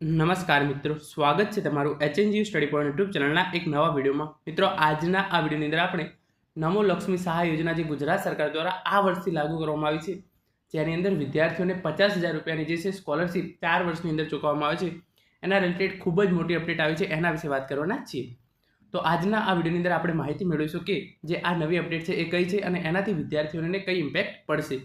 નમસ્કાર મિત્રો, સ્વાગત છે તમારું એચએનજી સ્ટડી પોઈન્ટ યુટ્યુબ ચેનલના એક નવા વિડીયોમાં. મિત્રો, આજના આ વિડીયોની અંદર આપણે નમો લક્ષ્મી સહાય યોજના જે ગુજરાત સરકાર દ્વારા આ વર્ષથી લાગુ કરવામાં આવી છે, જેની અંદર વિદ્યાર્થીઓને પચાસ હજાર રૂપિયાની જે છે સ્કોલરશિપ ચાર વર્ષની અંદર ચૂકવવામાં આવે છે. એના રિલેટેડ ખૂબ જ મોટી અપડેટ આવી છે, એના વિશે વાત કરવાના છીએ. તો આજના આ વિડીયોની અંદર આપણે માહિતી મેળવીશું કે જે આ નવી અપડેટ છે એ કઈ છે અને એનાથી વિદ્યાર્થીઓને કઈ ઇમ્પેક્ટ પડશે.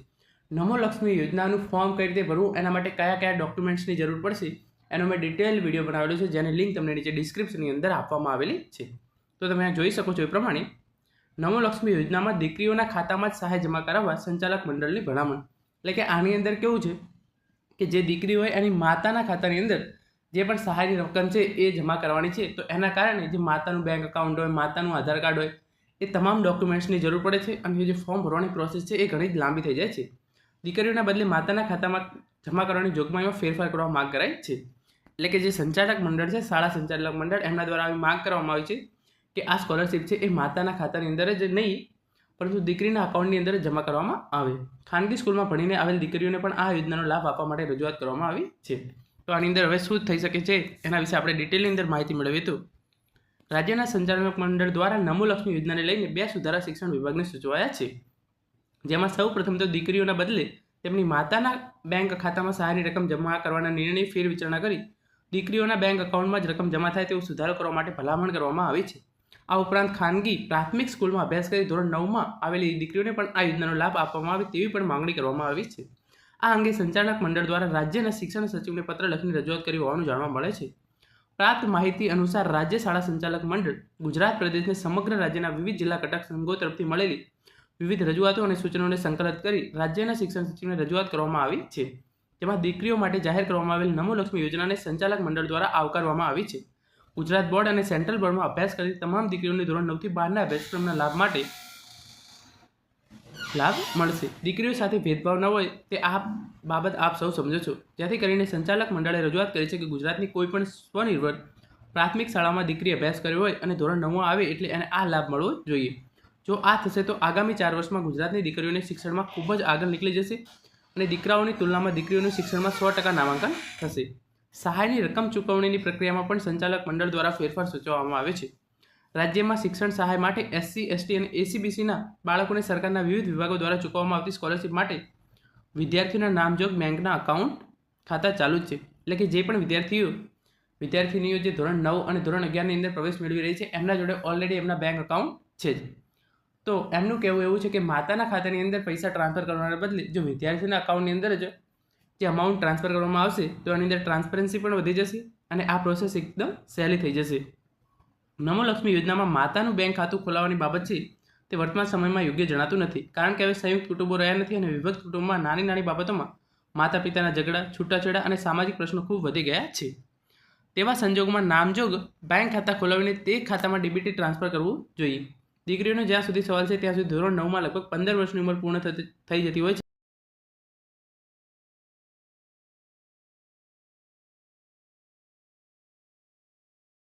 નમો લક્ષ્મી યોજનાનું ફોર્મ કઈ રીતે ભરવું, એના માટે કયા કયા ડોક્યુમેન્ટ્સની જરૂર પડશે એનો મેં ડિટેલ વીડિયો બનાવેલો છે, જેની લિંક તમને નીચે ડિસ્ક્રિપ્શનની અંદર આપવામાં આવેલી છે. તો તમે આ જોઈ શકો છો એ પ્રમાણે નમો લક્ષ્મી યોજનામાં દીકરીઓના ખાતામાં જ સહાય જમા કરાવવા સંચાલક મંડળની ભલામણ. એટલે કે આની અંદર કેવું છે કે જે દીકરી હોય એની માતાના ખાતાની અંદર જે પણ સહાયની રકમ છે એ જમા કરવાની છે, તો એના કારણે જે માતાનું બેંક એકાઉન્ટ હોય, માતાનું આધાર કાર્ડ હોય, એ તમામ ડોક્યુમેન્ટ્સની જરૂર પડે છે અને જે ફોર્મ ભરવાની પ્રોસેસ છે એ ઘણી જ લાંબી થઈ જાય છે. દીકરીઓના બદલે માતાના ખાતામાં જમા કરવાની જોગવાઈમાં ફેરફાર કરવા માંગ કરાઈ છે. એટલે કે જે સંચાલક મંડળ છે, શાળા સંચાલક મંડળ, એમના દ્વારા આવી માંગ કરવામાં આવી છે કે આ સ્કોલરશિપ છે એ માતાના ખાતાની અંદર જ નહીં, પરંતુ દીકરીના અકાઉન્ટની અંદર જમા કરવામાં આવે. ખાનગી સ્કૂલમાં ભણીને આવેલ દીકરીઓને પણ આ યોજનાનો લાભ આપવા માટે રજૂઆત કરવામાં આવી છે. તો આની અંદર હવે શું થઈ શકે છે, એના વિશે આપણે ડિટેલની અંદર માહિતી મેળવીએ તો, રાજ્યના સંચાલક મંડળ દ્વારા નમોલક્ષ્મી યોજનાને લઈને બે સુધારા શિક્ષણ વિભાગને સૂચવાયા છે. જેમાં સૌ પ્રથમ તો દીકરીઓના બદલે તેમની માતાના બેંક ખાતામાં સહાયની રકમ જમા કરવાના નિર્ણય ફેર વિચારણા કરી દીકરીઓના બેંક એકાઉન્ટમાં જ રકમ જમા થાય તેવું સુધારો કરવા માટે ભલામણ કરવામાં આવી છે. આ ઉપરાંત ખાનગી પ્રાથમિક સ્કૂલમાં અભ્યાસ કરી ધોરણ નવમાં આવેલી દીકરીઓને પણ આ યોજનાનો લાભ આપવામાં આવે તેવી પણ માંગણી કરવામાં આવી છે. આ અંગે સંચાલક મંડળ દ્વારા રાજ્યના શિક્ષણ સચિવને પત્ર લખીને રજૂઆત કરી હોવાનું જાણવા મળે છે. પ્રાપ્ત માહિતી અનુસાર રાજ્ય શાળા સંચાલક મંડળ, ગુજરાત પ્રદેશને સમગ્ર રાજ્યના વિવિધ જિલ્લા કટક સંઘો તરફથી મળેલી વિવિધ રજૂઆતો અને સૂચનોને સંકલિત કરી રાજ્યના શિક્ષણ સચિવને રજૂઆત કરવામાં આવી છે. જેમાં દીકરીઓ માટે જાહેર કરવામાં આવેલ નમો લક્ષ્મી યોજનાને સંચાલક મંડળ દ્વારા આવકારવામાં આવી છે. ગુજરાત બોર્ડ અને સેન્ટ્રલ બોર્ડમાં અભ્યાસ કરતી તમામ દીકરીઓને ધોરણ નવથી બારના અભ્યાસક્રમના લાભ માટે લાભ મળશે. દીકરીઓ સાથે ભેદભાવ ન હોય તે આ બાબત આપ સૌ સમજો છો. જેથી કરીને સંચાલક મંડળે રજૂઆત કરી છે કે ગુજરાતની કોઈપણ સ્વનિર્ભર પ્રાથમિક શાળામાં દીકરી અભ્યાસ કર્યો હોય અને ધોરણ નવમાં આવે એટલે એને આ લાભ મળવો જોઈએ. જો આ થશે તો આગામી ચાર વર્ષમાં ગુજરાતની દીકરીઓને શિક્ષણમાં ખૂબ જ આગળ નીકળી જશે. અને દીકરાઓની તુલનામાં દીકરીઓનું શિક્ષણમાં સો ટકા નામાંકન થશે. સહાયની રકમ ચૂકવણીની પ્રક્રિયામાં પણ સંચાલક મંડળ દ્વારા ફેરફાર સૂચવવામાં આવે છે. રાજ્યમાં શિક્ષણ સહાય માટે એસસી, એસટી અને એસીબીસીના બાળકોને સરકારના વિવિધ વિભાગો દ્વારા ચૂકવવામાં આવતી સ્કોલરશિપ માટે વિદ્યાર્થીઓના નામજોગ બેંકના અકાઉન્ટ ખાતા ચાલુ જ છે. એટલે કે જે પણ વિદ્યાર્થીઓ, વિદ્યાર્થીનીઓ જે ધોરણ નવ અને ધોરણ અગિયારની અંદર પ્રવેશ મેળવી રહી છે, એમના જોડે ઓલરેડી એમના બેંક અકાઉન્ટ છે જ. તો એમનું કહેવું એવું છે કે માતાના ખાતાની અંદર પૈસા ટ્રાન્સફર કરવાના બદલે જો વિદ્યાર્થીના અકાઉન્ટની અંદર જ જે અમાઉન્ટ ટ્રાન્સફર કરવામાં આવશે, તો એની અંદર ટ્રાન્સપરન્સી પણ વધી જશે અને આ પ્રોસેસ એકદમ સહેલી થઈ જશે. નમો લક્ષ્મી યોજનામાં માતાનું બેંક ખાતું ખોલાવવાની બાબત છે, તે વર્તમાન સમયમાં યોગ્ય જણાતું નથી. કારણ કે હવે સંયુક્ત કુટુંબો રહ્યા નથી અને વિભક્ત કુટુંબમાં નાની નાની બાબતોમાં માતા પિતાના ઝઘડા, છૂટાછેડા અને સામાજિક પ્રશ્નો ખૂબ વધી ગયા છે. તેવા સંજોગોમાં નામજોગ બેંક ખાતા ખોલાવીને તે ખાતામાં ડીબીટી ટ્રાન્સફર કરવું જોઈએ. દીકરીઓનો જ્યાં સુધી સવાલ છે ત્યાં સુધી ધોરણ નવમાં લગભગ પંદર વર્ષની ઉંમર પૂર્ણ થઈ જતી હોય છે.